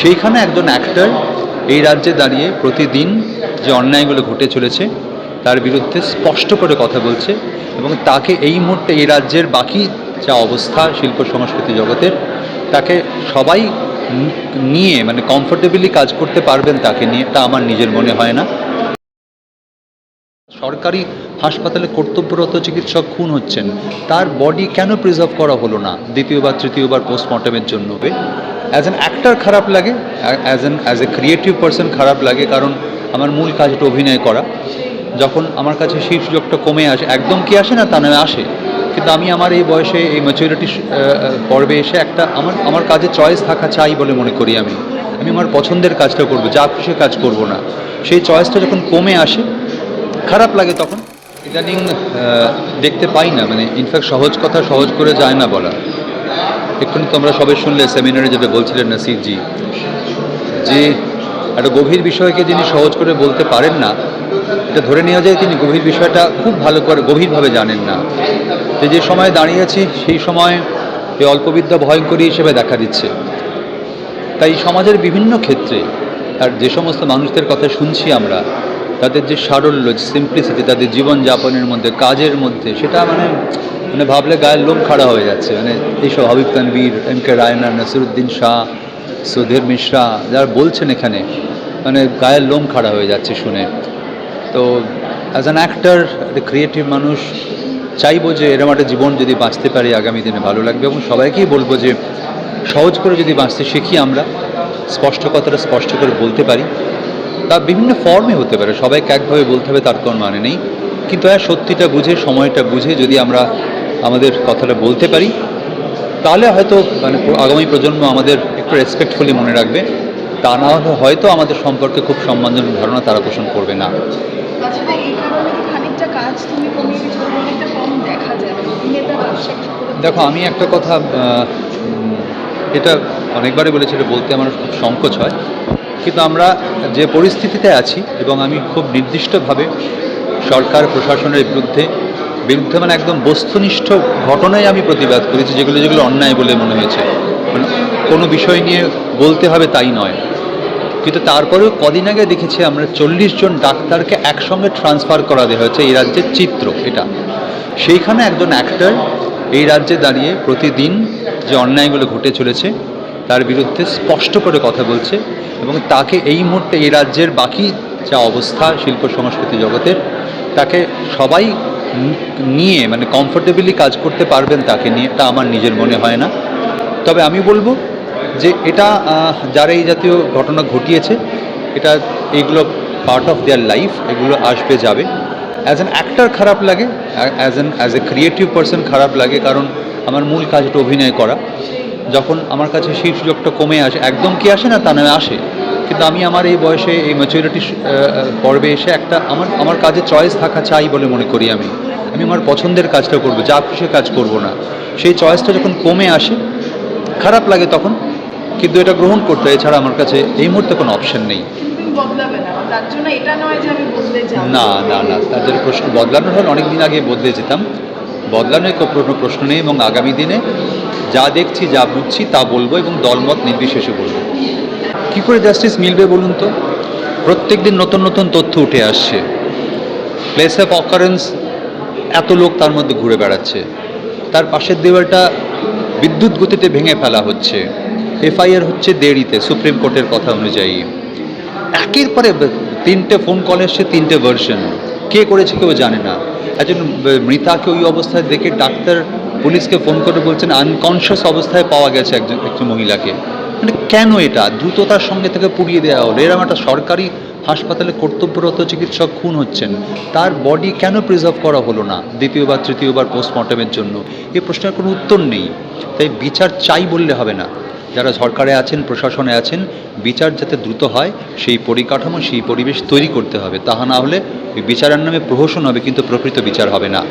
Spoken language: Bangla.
সেইখানে একজন অ্যাক্টার এই রাজ্যে দাঁড়িয়ে প্রতিদিন যে অন্যায়গুলো ঘটে চলেছে, তার বিরুদ্ধে স্পষ্ট করে কথা বলছে এবং তাকে এই মুহূর্তে এই রাজ্যের বাকি যা অবস্থা শিল্প সংস্কৃতি জগতের, তাকে সবাই নিয়ে মানে কমফোর্টেবলি কাজ করতে পারবেন তাকে নিয়ে, তা আমার নিজের মনে হয় না। সরকারি হাসপাতালে কর্তব্যরত চিকিৎসক খুন হচ্ছেন, তার বডি কেন প্রিজার্ভ করা হলো না দ্বিতীয়বার, তৃতীয়বার পোস্টমর্টমের জন্য? অ্যাজ অ্যান অ্যাক্টর খারাপ লাগে as an as a creative person খারাপ লাগে, কারণ আমার মূল কাজ কাজটা অভিনয় করা। যখন আমার কাছে সেই সুযোগটা কমে আসে, একদম কি আসে না তা নয়, আসে। কিন্তু আমি আমার এই বয়সে, এই ম্যাচুরিটি পর্বে এসে একটা আমার আমার কাজে চয়েস থাকা চাই বলে মনে করি আমি। আমি আমার পছন্দের কাজটা করব, যা খুশি কাজ করব না। সেই চয়েসটা যখন কমে আসে খারাপ লাগে তখন? ইদানিং দেখতে পাই না মানে ইনফ্যাক্ট সহজ কথা সহজ করে যায় না বলা। এক্ষুনি তোমরা সবাই শুনলে সেমিনারে যেটা বলছিলেন নাসিরজি যে একটা গভীর বিষয়কে যিনি সহজ করে বলতে পারেন না, এটা ধরে নেওয়া যায় তিনি গভীর বিষয়টা খুব ভালো করে, গভীরভাবে জানেন না। যে যে সময় দাঁড়িয়েছি, সেই সময় এই অল্পবিদ্যা ভয়ঙ্করী হিসেবে দেখা দিচ্ছে। তাই সমাজের বিভিন্ন ক্ষেত্রে আর যে সমস্ত মানুষদের কথা শুনছি আমরা তাদের যে সারল্য সিম্পলিসিটি তাদের জীবনযাপনের মধ্যে, কাজের মধ্যে, সেটা মানে মানে ভাবলে গায়ের লোম খাড়া হয়ে যাচ্ছে। মানে এইসব হাবিব তানবীর এম কে রায়না নসিরুদ্দিন শাহ, সুধীর মিশ্রা, যারা বলছেন এখানে মানে গায়ের লোম খাড়া হয়ে যাচ্ছে শুনে। তো অ্যাজ অ্যান অ্যাক্টার একটা ক্রিয়েটিভ মানুষ, চাইব যে এরকম একটা জীবন যদি বাঁচতে পারি, আগামী দিনে ভালো লাগবে, এবং সবাইকেই বলব যে, সহজ করে যদি বাঁচতে শিখি আমরা, স্পষ্ট কথাটা স্পষ্ট করে বলতে পারি। তা বিভিন্ন ফর্মে হতে পারে। সবাইকে একভাবে বলতে হবে তার কোনো মানে নেই। কিন্তু হ্যাঁ সত্যিটা বুঝে সময়টা বুঝে যদি আমরা আমাদের কথাটা বলতে পারি তাহলে হয়তো মানে আগামী প্রজন্ম আমাদের একটু রেসপেক্টফুলি মনে রাখবে। তা না হলে হয়তো আমাদের সম্পর্কে খুব সম্মানজনক ধারণা তারা পোষণ করবে না। আচ্ছা দেখা মানে দেখো আমি একটা কথা এটা অনেকবারই বলেছি এটা বলতে আমার খুব সংকোচ হয়। কিন্তু আমরা যে পরিস্থিতিতে আছি এবং আমি খুব নির্দিষ্টভাবে সরকার, প্রশাসনের বিরুদ্ধে বিরুদ্ধে মানে একদম বস্তুনিষ্ঠ ঘটনায় আমি প্রতিবাদ করেছি, যেগুলো যেগুলো অন্যায় বলে মনে হয়েছে। মানে কোনো বিষয় নিয়ে বলতে হবে তাই নয়। কিন্তু তারপরেও কদিন আগে দেখেছি আমরা চল্লিশ জন ডাক্তারকে একসঙ্গে ট্রান্সফার করা দেওয়া হয়েছে এই রাজ্যের চিত্র, এটা। সেইখানে একজন অ্যাক্টার এই রাজ্যে দাঁড়িয়ে প্রতিদিন যে অন্যায়গুলো ঘটে চলেছে তার বিরুদ্ধে স্পষ্ট করে কথা বলছে এবং তাকে এই মুহূর্তে এই রাজ্যের বাকি যা অবস্থা শিল্প সংস্কৃতি জগতের, তাকে সবাই নিয়ে মানে কমফোর্টেবলি কাজ করতে পারবেন তাকে নিয়ে, তা আমার নিজের মনে হয় না। তবে আমি বলব যে এটা যারা এই জাতীয় ঘটনা ঘটিয়েছে, এটা এইগুলো পার্ট অফ দেয়ার লাইফ এগুলো আসবে, যাবে। অ্যাজ অ্যান অ্যাক্টর খারাপ লাগে as an as a creative person খারাপ লাগে, কারণ আমার মূল কাজটা অভিনয় করা। যখন আমার কাছে সেই সুযোগটা কমে আসে একদম কি আসে না তা নয় আসে। কিন্তু আমি আমার এই বয়সে এই ম্যাচুরিটি পর্বে এসে একটা আমার আমার কাজে চয়েস থাকা চাই বলে মনে করি আমি। আমি আমার পছন্দের কাজটা করব যা খুশি কাজ করব না। সেই চয়েসটা যখন কমে আসে খারাপ লাগে তখন কিন্তু এটা গ্রহণ করতে এছাড়া আমার কাছে এই মুহূর্তে কোনো অপশন নেই। না না না তাদের প্রশ্ন বদলানোর হলে অনেক দিন আগে বদলে যেতাম। বদলানোর কোনো প্রশ্ন নেই এবং আগামী দিনে যা দেখছি, যা বুঝছি, তা বলব এবং দলমত নির্বিশেষে বলব। কী করে জাস্টিস মিলবে বলুন তো? প্রত্যেক দিন নতুন নতুন তথ্য উঠে আসছে। প্লেস অফ অকারেন্স এত লোক তার মধ্যে ঘুরে বেড়াচ্ছে। তার পাশের দেওয়ালটা বিদ্যুৎ গতিতে ভেঙে ফেলা হচ্ছে। এফআইআর হচ্ছে দেরিতে, সুপ্রিম কোর্টের কথা অনুযায়ী। একের পরে তিনটে ফোন কল এসছে, তিনটে ভার্সন কে করেছে কেউ জানে না। একজন মৃতাকে ওই অবস্থায় দেখে ডাক্তার পুলিশকে ফোন করে বলছেন আনকনশিয়াস অবস্থায় পাওয়া গেছে একজন একজন মহিলাকে। মানে কেন এটা? দ্রুততার সঙ্গে থেকে পুড়িয়ে দেওয়া হলো। এরকম একটা সরকারি হাসপাতালে কর্তব্যরত চিকিৎসক খুন হচ্ছেন। তার বডি কেন প্রিজার্ভ করা হলো না দ্বিতীয়বার, তৃতীয়বার পোস্টমর্টমের জন্য? এই প্রশ্নের কোনো উত্তর নেই। তাই বিচার চাই বললে হবে না। যারা সরকারে আছেন, প্রশাসনে আছেন, বিচার যাতে দ্রুত হয়, সেই পরিকাঠামো, সেই পরিবেশ তৈরি করতে হবে। তাহা না হলে বিচারের নামে প্রহসন হবে, কিন্তু প্রকৃত বিচার হবে না।